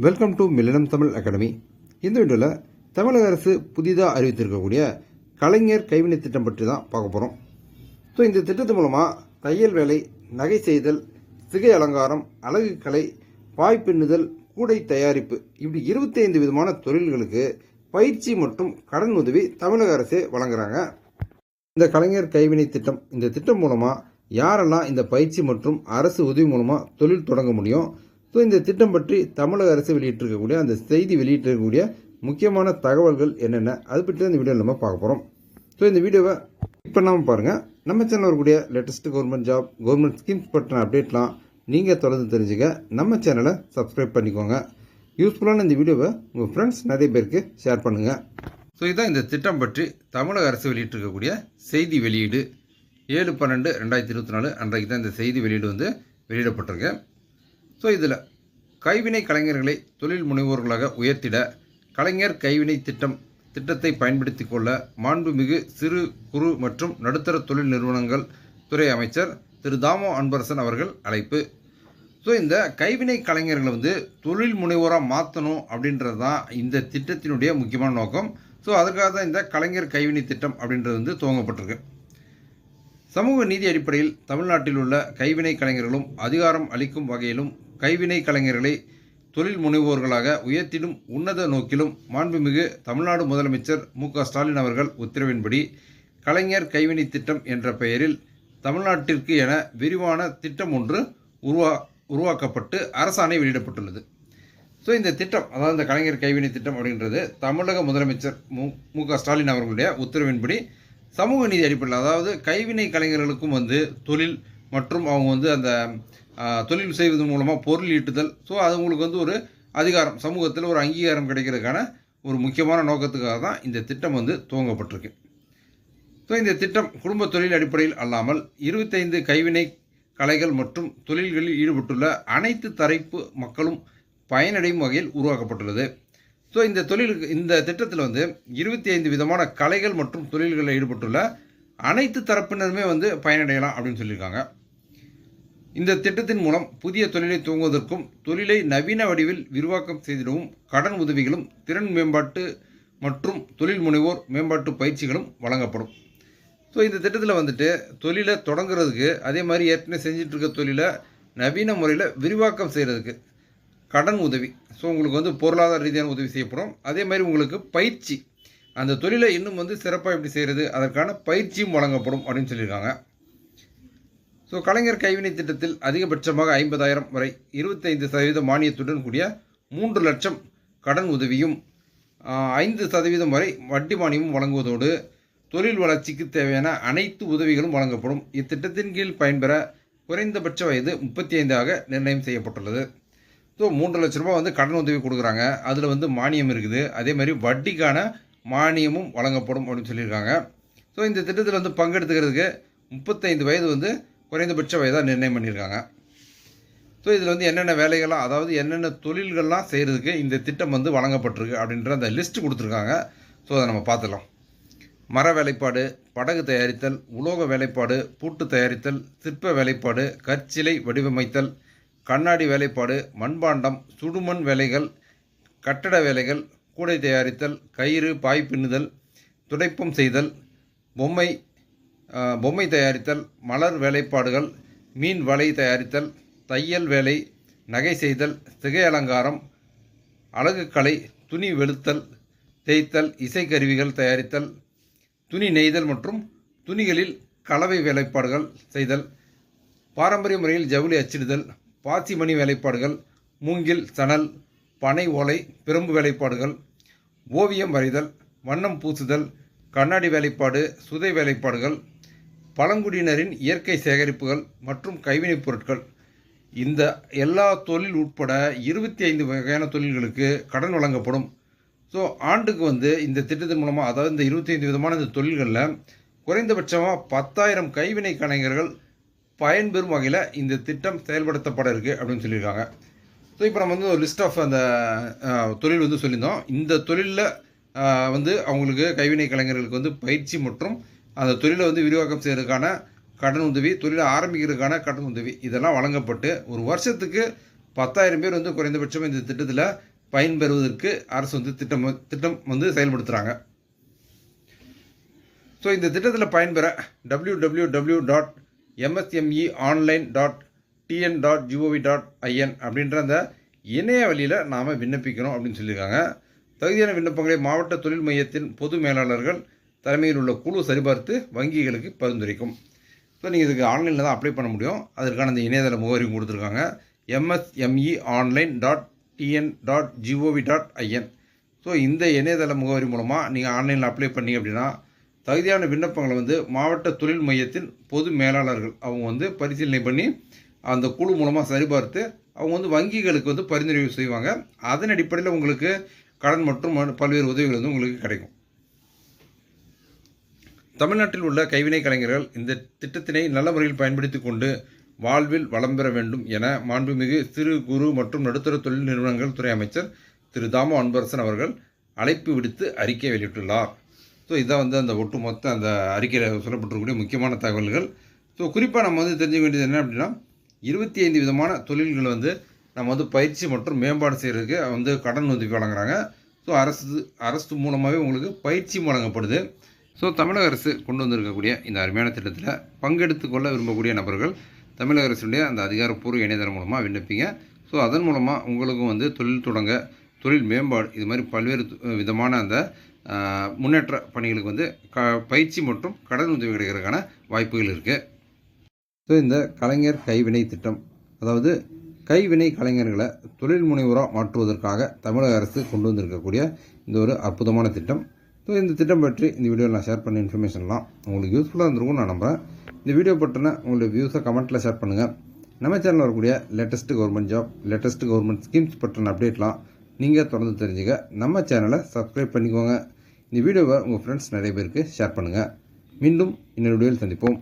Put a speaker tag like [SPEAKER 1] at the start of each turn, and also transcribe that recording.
[SPEAKER 1] Welcome to millennium Tamil academy இந்த வீடியோவில் தமிழக அரசு புதிதாக அறிவித்திருக்கக்கூடிய கலைஞர் கைவினை திட்டம் பற்றி தான் பார்க்க போகிறோம் ஸோ இந்த திட்டத்தின் மூலமாக தையல் வேலை நகை செய்தல் சிகை அலங்காரம் அழகு கலை வாய்ப்பின்னுதல் கூடை தயாரிப்பு இப்படி 25 விதமான தொழில்களுக்கு பயிற்சி மற்றும் கடன் உதவி தமிழக அரசே வழங்குறாங்க. இந்த கலைஞர் கைவினை திட்டம் இந்த திட்டம் மூலமாக யாரெல்லாம் இந்த பயிற்சி மற்றும் அரசு உதவி மூலமாக தொழில் தொடங்க முடியும் ஸோ இந்த திட்டம் பற்றி தமிழக அரசு வெளியிட்டிருக்கக்கூடிய அந்த செய்தி வெளியிட்டிருக்கக்கூடிய முக்கியமான தகவல்கள் என்னென்ன அது பற்றி தான் இந்த வீடியோவில் நம்ம பார்க்க போகிறோம் ஸோ இந்த வீடியோவை இப்போ நம்ம பாருங்கள் நம்ம சேனல் வரக்கூடிய latest government job government schemes பற்றின அப்டேட்லாம் நீங்கள் தொடர்ந்து தெரிஞ்சுக்க நம்ம சேனலை சப்ஸ்கிரைப் பண்ணிக்கோங்க. யூஸ்ஃபுல்லான இந்த வீடியோவை உங்கள் ஃப்ரெண்ட்ஸ் நிறைய பேருக்கு ஷேர் பண்ணுங்கள் ஸோ இதுதான் இந்த திட்டம் பற்றி தமிழக அரசு வெளியிட்டிருக்கக்கூடிய செய்தி வெளியீடு. ஏழு பன்னெண்டு ரெண்டாயிரத்தி இருபத்தி நாலு அன்றைக்கு தான் இந்த செய்தி வெளியீடு வந்து வெளியிடப்பட்டிருக்கு. ஸோ இதில் கைவினை கலைஞர்களை தொழில் முனைவோர்களாக உயர்த்திட கலைஞர் கைவினை திட்டம் திட்டத்தை பயன்படுத்தி கொள்ள மாண்புமிகு சிறு குறு மற்றும் நடுத்தர தொழில் நிறுவனங்கள் துறை அமைச்சர் திரு. தாமோ அன்பரசன் அவர்கள் அழைப்பு. ஸோ இந்த கைவினை கலைஞர்களை வந்து தொழில் முனைவோராக மாற்றணும் அப்படின்றது தான் இந்த திட்டத்தினுடைய முக்கியமான நோக்கம். ஸோ அதுக்காக தான் இந்த கலைஞர் கைவினை திட்டம் அப்படின்றது வந்து துவங்கப்பட்டிருக்கு. சமூக நீதி அடிப்படையில் தமிழ்நாட்டில் உள்ள கைவினை கலைஞர்களும் அதிகாரம் அளிக்கும் வகையிலும் கைவினை கலைஞர்களை தொழில் முனைவோர்களாக உயர்த்திடும் உன்னத நோக்கிலும் மாண்புமிகு தமிழ்நாடு முதலமைச்சர் மு ஸ்டாலின் அவர்கள் உத்தரவின்படி கலைஞர் கைவினை திட்டம் என்ற பெயரில் தமிழ்நாட்டிற்கு என விரிவான திட்டம் ஒன்று உருவா உருவாக்கப்பட்டு அரசாணை வெளியிடப்பட்டுள்ளது. ஸோ இந்த திட்டம் அதாவது இந்த கலைஞர் கைவினை திட்டம் அப்படின்றது தமிழக முதலமைச்சர் மு மு ஸ்டாலின் அவர்களுடைய உத்தரவின்படி சமூக நீதி அடிப்படையில் அதாவது கைவினை கலைஞர்களுக்கும் வந்து தொழில் மற்றும் அவங்க வந்து அந்த தொழில் செய்வது மூலமாக பொருள் ஈட்டுதல். ஸோ அது உங்களுக்கு வந்து ஒரு அதிகாரம் சமூகத்தில் ஒரு அங்கீகாரம் கிடைக்கிறதுக்கான ஒரு முக்கியமான நோக்கத்துக்காக தான் இந்த திட்டம் வந்து துவங்கப்பட்டிருக்கு. ஸோ இந்த திட்டம் குடும்ப தொழில் அடிப்படையில் அல்லாமல் இருபத்தைந்து கைவினை கலைகள் மற்றும் தொழில்களில் ஈடுபட்டுள்ள அனைத்து தரப்பு மக்களும் பயனடையும் வகையில் உருவாக்கப்பட்டுள்ளது. ஸோ இந்த தொழிலுக்கு இந்த திட்டத்தில் வந்து இருபத்தி ஐந்து விதமான கலைகள் மற்றும் தொழில்களில் ஈடுபட்டுள்ள அனைத்து தரப்பினருமே வந்து பயனடையலாம் அப்படின்னு சொல்லியிருக்காங்க. இந்த திட்டத்தின் மூலம் புதிய தொழிலை துவங்குவதற்கும் தொழிலை நவீன வடிவில் விரிவாக்கம் செய்திடவும் கடன் உதவிகளும் திறன் மேம்பாட்டு மற்றும் தொழில் முனைவோர் மேம்பாட்டு பயிற்சிகளும் வழங்கப்படும். ஸோ இந்த திட்டத்தில் வந்துட்டு தொழிலை தொடங்குறதுக்கு அதே மாதிரி ஏற்கனவே செஞ்சுட்டு இருக்க தொழிலை நவீன முறையில் விரிவாக்கம் செய்கிறதுக்கு கடன் உதவி. ஸோ உங்களுக்கு வந்து பொருளாதார ரீதியான உதவி செய்யப்படும். அதே மாதிரி உங்களுக்கு பயிற்சி. அந்த தொழிலை இன்னும் வந்து சிறப்பாக எப்படி செய்கிறது அதற்கான பயிற்சியும் வழங்கப்படும் அப்படின்னு சொல்லியிருக்காங்க. ஸோ கலைஞர் கைவினை திட்டத்தில் அதிகபட்சமாக ஐம்பதாயிரம் வரை இருபத்தைந்து சதவீத மானியத்துடன் கூடிய மூன்று லட்சம் கடன் உதவியும் ஐந்து சதவீதம் வரை வட்டி மானியமும் வழங்குவதோடு தொழில் வளர்ச்சிக்கு தேவையான அனைத்து உதவிகளும் வழங்கப்படும். இத்திட்டத்தின் கீழ் பயன்பெற குறைந்தபட்ச வயது முப்பத்தி ஐந்தாக நிர்ணயம் செய்யப்பட்டுள்ளது. ஸோ மூன்று லட்ச ரூபா வந்து கடன் உதவி கொடுக்குறாங்க. அதில் வந்து மானியம் இருக்குது. அதே மாதிரி வட்டிக்கான மானியமும் வழங்கப்படும் அப்படின்னு சொல்லியிருக்காங்க. ஸோ இந்த திட்டத்தில் வந்து பங்கெடுத்துக்கிறதுக்கு முப்பத்தைந்து வயது வந்து குறைந்தபட்ச வயதாக நிர்ணயம் பண்ணியிருக்காங்க ஸோ இதில் வந்து என்னென்ன வேலைகள்லாம் அதாவது என்னென்ன தொழில்கள்லாம் செய்கிறதுக்கு இந்த திட்டம் வந்து வழங்கப்பட்டிருக்கு அப்படின்ற அந்த லிஸ்ட் கொடுத்துருக்காங்க. ஸோ அதை நம்ம பார்த்துக்கலாம். மர வேலைப்பாடு படகு தயாரித்தல் உலோக வேலைப்பாடு பூட்டு தயாரித்தல் சிற்ப வேலைப்பாடு கற்சிலை வடிவமைத்தல் கண்ணாடி வேலைப்பாடு மண்பாண்டம் சுடுமண் வேலைகள் கட்டட வேலைகள் கூடை தயாரித்தல் கயிறு பாய் பின்னுதல் துடைப்பம் செய்தல் பொம்மை பொம்மை தயாரித்தல் மலர் வேலைப்பாடுகள் மீன் வலை தயாரித்தல் தையல் வேலை நகை செய்தல் சிகை அலங்காரம் அழகுக்கலை துணி வெளுத்தல் தேய்த்தல் இசைக்கருவிகள் தயாரித்தல் துணி நெய்தல் மற்றும் துணிகளில் கலவை வேலைப்பாடுகள் செய்தல் பாரம்பரிய முறையில் ஜவுளி அச்சிடுதல் பாசிமணி வேலைப்பாடுகள் மூங்கில் சணல் பனை ஓலை பிரம்பு வேலைப்பாடுகள் ஓவியம் வரைதல் வண்ணம் பூசுதல் கண்ணாடி வேலைப்பாடு சுதை வேலைப்பாடுகள் பழங்குடியினரின் இயற்கை சேகரிப்புகள் மற்றும் கைவினைப் பொருட்கள். இந்த எல்லா தொழில் உட்பட இருபத்தி ஐந்து வகையான தொழில்களுக்கு கடன் வழங்கப்படும். ஸோ ஆண்டுக்கு வந்து இந்த திட்டத்தின் மூலமாக அதாவது இந்த இருபத்தி ஐந்து விதமான இந்த தொழில்களில் குறைந்தபட்சமாக பத்தாயிரம் கைவினை கலைஞர்கள் பயன்பெறும் வகையில் இந்த திட்டம் செயல்படுத்தப்பட இருக்குது அப்படின்னு சொல்லியிருக்காங்க. ஸோ இப்போ நம்ம வந்து ஒரு லிஸ்ட் ஆஃப் அந்த தொழில் வந்து சொல்லியிருந்தோம். இந்த தொழிலில் வந்து அவங்களுக்கு கைவினை கலைஞர்களுக்கு வந்து பயிற்சி மற்றும் அந்த தொழிலை வந்து விரிவாக்கம் செய்கிறதுக்கான கடன் உதவி தொழிலை ஆரம்பிக்கிறதுக்கான கடன் உதவி இதெல்லாம் வழங்கப்பட்டு ஒரு வருஷத்துக்கு பத்தாயிரம் பேர் வந்து குறைந்தபட்சம் இந்த திட்டத்தில் பயன்பெறுவதற்கு அரசு வந்து திட்டம் திட்டம் வந்து செயல்படுத்துகிறாங்க ஸோ இந்த திட்டத்தில் பயன்பெற W W W dot MSME online dot TN dot GOV dot IN அப்படின்ற அந்த இணைய வழியில் நாம் விண்ணப்பிக்கணும் அப்படின்னு சொல்லியிருக்காங்க. தகுதியான விண்ணப்பங்களை மாவட்ட தொழில் மையத்தின் பொது மேலாளர்கள் தலைமையில் உள்ள குழு சரிபார்த்து வங்கிகளுக்கு பரிந்துரைக்கும். ஸோ நீங்கள் இதுக்கு ஆன்லைனில் தான் அப்ளை பண்ண முடியும். அதற்கான இந்த இணையதள முகவரியும் கொடுத்துருக்காங்க. MSME online dot TN dot GOV dot IN so இந்த இணையதள முகவரி மூலமாக நீங்கள் ஆன்லைனில் அப்ளை பண்ணீங்க அப்படின்னா தகுதியான விண்ணப்பங்களை வந்து மாவட்ட தொழில் மையத்தின் பொது மேலாளர்கள் அவங்க வந்து பரிசீலனை பண்ணி அந்த குழு மூலமாக சரிபார்த்து அவங்க வந்து வங்கிகளுக்கு வந்து பரிந்துரை செய்வாங்க. அதன் அடிப்படையில் உங்களுக்கு கடன் மற்றும் பல்வேறு உதவிகள் வந்து உங்களுக்கு கிடைக்கும். தமிழ்நாட்டில் உள்ள கைவினை கலைஞர்கள் இந்த திட்டத்தினை நல்ல முறையில் பயன்படுத்தி கொண்டு வாழ்வில் வளம் பெற வேண்டும் என மாண்புமிகு சிறு குறு மற்றும் நடுத்தர தொழில் நிறுவனங்கள் துறை அமைச்சர் திரு தாமோ அன்பரசன் அவர்கள் அழைப்பு விடுத்து அறிக்கை வெளியிட்டுள்ளார். ஸோ இதான் வந்து அந்த ஒட்டுமொத்த அந்த அறிக்கையில் சொல்லப்பட்டிருக்கக்கூடிய முக்கியமான தகவல்கள். ஸோ குறிப்பாக நம்ம வந்து தெரிஞ்சுக்க வேண்டியது என்ன அப்படின்னா இருபத்தி ஐந்து விதமான தொழில்கள் வந்து நம்ம வந்து பயிற்சி மற்றும் மேம்பாடு செய்கிறதுக்கு வந்து கடன் உதவி வழங்குறாங்க. ஸோ அரசு அரசு மூலமாகவே உங்களுக்கு பயிற்சி வழங்கப்படுது. ஸோ தமிழக அரசு கொண்டு வந்திருக்கக்கூடிய இந்த அருமையான திட்டத்தில் பங்கெடுத்து கொள்ள விரும்பக்கூடிய நபர்கள் தமிழக அரசுடைய அந்த அதிகாரப்பூர்வ இணையதளம் மூலமாக விண்ணப்பிங்க. ஸோ அதன் மூலமாக உங்களுக்கும் வந்து தொழில் தொடங்க தொழில் மேம்பாடு இது மாதிரி பல்வேறு விதமான அந்த முன்னேற்ற பணிகளுக்கு வந்து க பயிற்சி மற்றும் கடன் உதவி கிடைக்கிறதுக்கான வாய்ப்புகள் இருக்குது ஸோ இந்த கலைஞர் கைவினை திட்டம் அதாவது கைவினை கலைஞர்களை தொழில் முனைவராக மாற்றுவதற்காக தமிழக அரசு கொண்டு வந்திருக்கக்கூடிய இந்த ஒரு அற்புதமான திட்டம். ஸோ இந்த திட்டம் பற்றி இந்த வீடியோவில் நான் ஷேர் பண்ண இன்ஃபர்மேஷன்லாம் உங்களுக்கு யூஸ்ஃபுல்லாக இருந்திருக்கும் நான் நம்புகிறேன் இந்த வீடியோ பற்றின உங்களுடைய வியூஸை கமெண்ட்டில் ஷேர் பண்ணுங்கள் நம்ம சேனலில் வரக்கூடிய latest government job latest government schemes பற்றின அப்டேட்லாம் நீங்கள் தொடர்ந்து தெரிஞ்சுக்க. நம்ம சேனலை சப்ஸ்கிரைப் பண்ணிக்கோங்க. இந்த வீடியோவை உங்கள் ஃப்ரெண்ட்ஸ் நிறைய பேருக்கு ஷேர் பண்ணுங்கள் மீண்டும் இன்னொரு வீடியோவில் சந்திப்போம்.